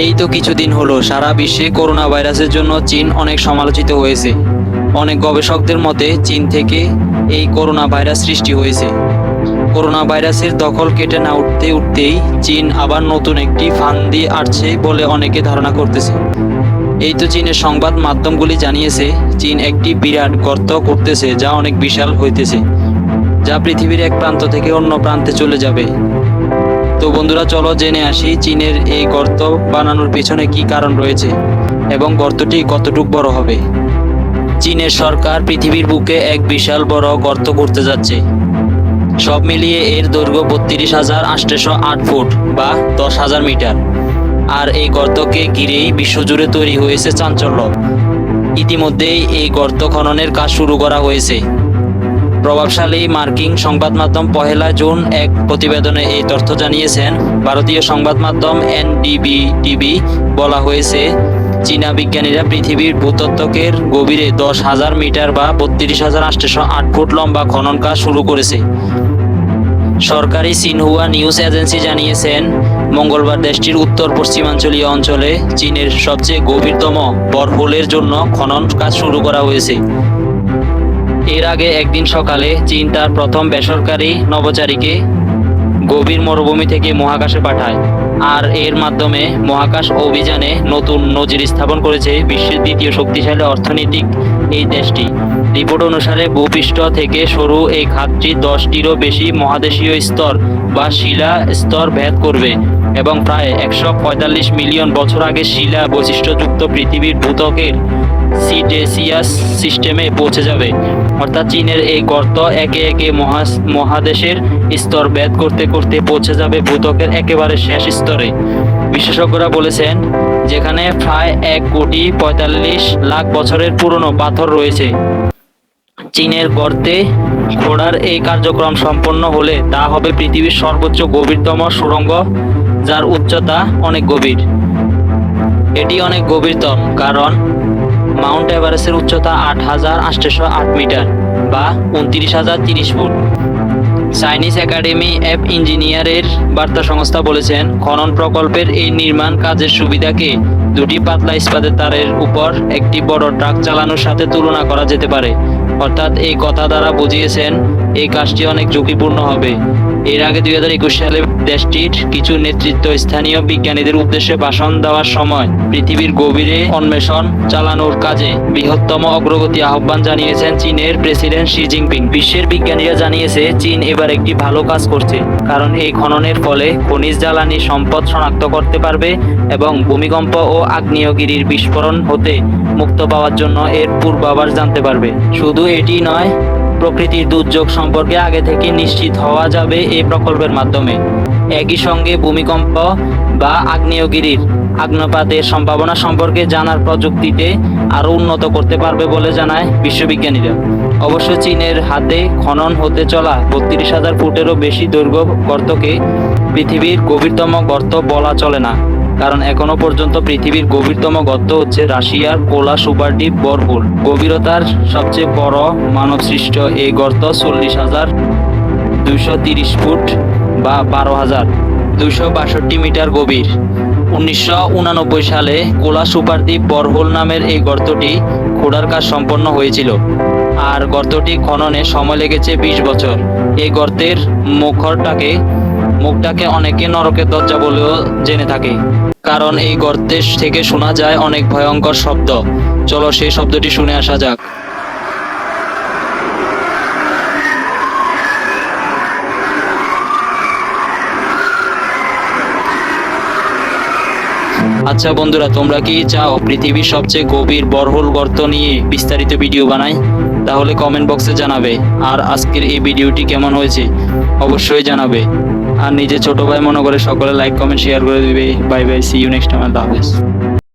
এই তো কিছুদিন হলো, সারা বিশ্বে করোনা ভাইরাসের জন্য চীন অনেক সমালোচিত হয়েছে। অনেক গবেষকদের মতে, চীন থেকে এই করোনা ভাইরাস সৃষ্টি হয়েছে। করোনা ভাইরাসের দখল কেটে না উঠতে উঠতেই চীন আবার নতুন একটি ফান্দি আটছে বলে অনেকে ধারণা করতেছে। এই তো চীনের সংবাদ মাধ্যমগুলি জানিয়েছে, চীন একটি বিরাট গর্ত করতেছে যা অনেক বিশাল হইতেছে, যা পৃথিবীর এক প্রান্ত থেকে অন্য প্রান্তে চলে যাবে। তো বন্ধুরা, চলো জেনে আসি চীনের এই গর্ত বানানোর পেছনে কি কারণ রয়েছে এবং গর্তটি কতটুক বড় হবে। চীনের সরকার পৃথিবীর বুকে এক বিশাল বড় গর্ত করতে যাচ্ছে। সব মিলিয়ে এর দৈর্ঘ্য বত্রিশ হাজার আটশো আট ফুট বা দশ হাজার মিটার। আর এই গর্তকে ঘিরেই বিশ্বজুড়ে তৈরি হয়েছে চাঞ্চল্য। ইতিমধ্যেই এই গর্ত খননের কাজ শুরু করা হয়েছে। প্রভাবশালী মার্কিন সংবাদ মাধ্যম পহেলা জুন এক প্রতিবেদনে এই তথ্য জানিয়েছেন। ভারতীয় সংবাদ মাধ্যম এনডিবি টিভি বলা হয়েছে, চীনা বিজ্ঞানীরা পৃথিবীর ভূতত্ত্বকের গভীরে দশ হাজার মিটার বা বত্রিশ হাজার আটশো আট ফুট লম্বা খনন কাজ শুরু করেছে। সরকারি সিনহুয়া নিউজ এজেন্সি জানিয়েছেন, মঙ্গলবার দেশটির উত্তর পশ্চিমাঞ্চলীয় অঞ্চলে চীনের সবচেয়ে গভীরতম বরহোলের জন্য খনন কাজ শুরু করা হয়েছে। এর আগে একদিন সকালে চীন তার প্রথম বেসরকারি নভোচারীকে গভীর মরুভূমি থেকে মহাকাশে পাঠায়, আর এর মাধ্যমে মহাকাশ অভিযানে নতুন নজির স্থাপন করেছে বিশ্বের দ্বিতীয় শক্তিশালী অর্থনৈতিক এই দেশটি। রিপোর্ট অনুসারে ভূপৃষ্ঠ থেকে সরু এই খাতটি দশটিরও বেশি মহাদেশীয় স্তর বা শিলা স্তর ভেদ করবে এবং প্রায় একশো পঁয়তাল্লিশ মিলিয়ন বছর আগে শিলা বৈশিষ্ট্যযুক্ত পৃথিবীর ভূতকের সিডেসিয়াস সিস্টেমে পৌঁছে যাবে। অর্থাৎ চীনের এই গর্ত একে একে মহাদেশের স্তর ভেদ করতে করতে পৌঁছে যাবে ভূতকের একেবারে শেষ স্তরে। বিশেষজ্ঞরা বলেছেন, যেখানে প্রায় এক কোটি পঁয়তাল্লিশ লাখ বছরের পুরনো পাথর রয়েছে। চীনের গর্তে ঘোড়ার এই কার্যক্রম সম্পন্ন হলে তা হবে পৃথিবীর সর্বোচ্চ গভীরতম সুড়ঙ্গ যার উচ্চতা অনেক গভীর। এটি অনেক গভীরতম, কারণ মাউন্ট এভারেস্টের উচ্চতা আট হাজার আটশো আট মিটার বা উনত্রিশ হাজার তিরিশ ফুট। চাইনিজ একাডেমি অ্যাপ ইঞ্জিনিয়ারের বার্তা সংস্থা বলেছেন, খনন প্রকল্পের এই নির্মাণ কাজের সুবিধাকে দুটি পাতলা ইস্পাতের তারের উপর একটি বড় ট্রাক চালানোর সাথে তুলনা করা যেতে পারে। অর্থাৎ এই কথা দ্বারা বুঝিয়েছেন, এই কাজটি অনেক ঝুঁকিপূর্ণ হবে। এর আগে দুই হাজার একুশ সালে দেশটির কিছু নেতৃত্ব স্থানীয় বিজ্ঞানীদের উদ্দেশ্যে ভাষণ দেওয়ার সময় পৃথিবীর গভীরে অন্বেষণ চালানোর কাজে বৃহত্তম অগ্রগতি আহ্বান জানিয়েছেন চীনের প্রেসিডেন্ট শি জিনপিং। বিশ্বের বিজ্ঞানীরা জানিয়েছে, চীন এবার একটি ভালো কাজ করছে, কারণ এই খননের ফলে খনিজ জ্বালানি সম্পদ শনাক্ত করতে পারবে এবং ভূমিকম্প ও আগ্নেয়গিরির বিস্ফোরণ হতে মুক্ত পাওয়ার জন্য এর পূর্বাভাস জানতে পারবে। শুধু এটি নয়, প্রকৃতির দুর্যোগ সম্পর্কে আগে থেকে নিশ্চিত হওয়া যাবে এই প্রকল্পের মাধ্যমে। একই সঙ্গে ভূমিকম্প বা আগ্নেয়গিরির আগ্নেয়পাতের সম্ভাবনা সম্পর্কে জানার প্রযুক্তিতে আরও উন্নত করতে পারবে বলে জানায় বিশ্ববিজ্ঞানীরা। অবশ্য চীনের হাতে খনন হতে চলা বত্রিশ হাজার ফুটেরও বেশি দৈর্ঘ্য গর্তকে পৃথিবীর গভীরতম গর্ত বলা চলে না। কারণ এখনও পর্যন্ত পৃথিবীর গভীরতম গর্ত হচ্ছে রাশিয়ার কোলা সুপারডিপ বরহুল গভীরতার সবচেয়ে বড় মানবসৃষ্ট এই গর্ত চল্লিশ হাজার দুইশো তিরিশ ফুট বা বারো হাজার দুইশো বাষট্টি মিটার গভীর। উনিশশো সালে কোলা সুপারদ্বীপ বরহোল নামের এই গর্তটি খোঁড়ার কাজ সম্পন্ন হয়েছিল। আর গর্তটি খননে সময় লেগেছে বিশ বছর। এই গর্তের মুখরটাকে মুখটাকে অনেকে নরকের দরজা বলেও জেনে থাকে। কারণ এই গর্তের থেকে শোনা যায় অনেক ভয়ঙ্কর শব্দ। চলো সেই শব্দটি শুনে আসা যাক। আচ্ছা বন্ধুরা, তোমরা কি চাও পৃথিবীর সবচেয়ে গভীর বরহোল গর্ত নিয়ে বিস্তারিত ভিডিও বানাই? তাহলে কমেন্ট বক্সে জানাবে। আর আজকের এই ভিডিওটি কেমন হয়েছে? অবশ্যই জানাবে। আর নিজে ছোট ভাই মনে করে সকলে লাইক কমেন্ট শেয়ার করে দিবে। Bye bye see you next time আল্লাহ হাফেজ।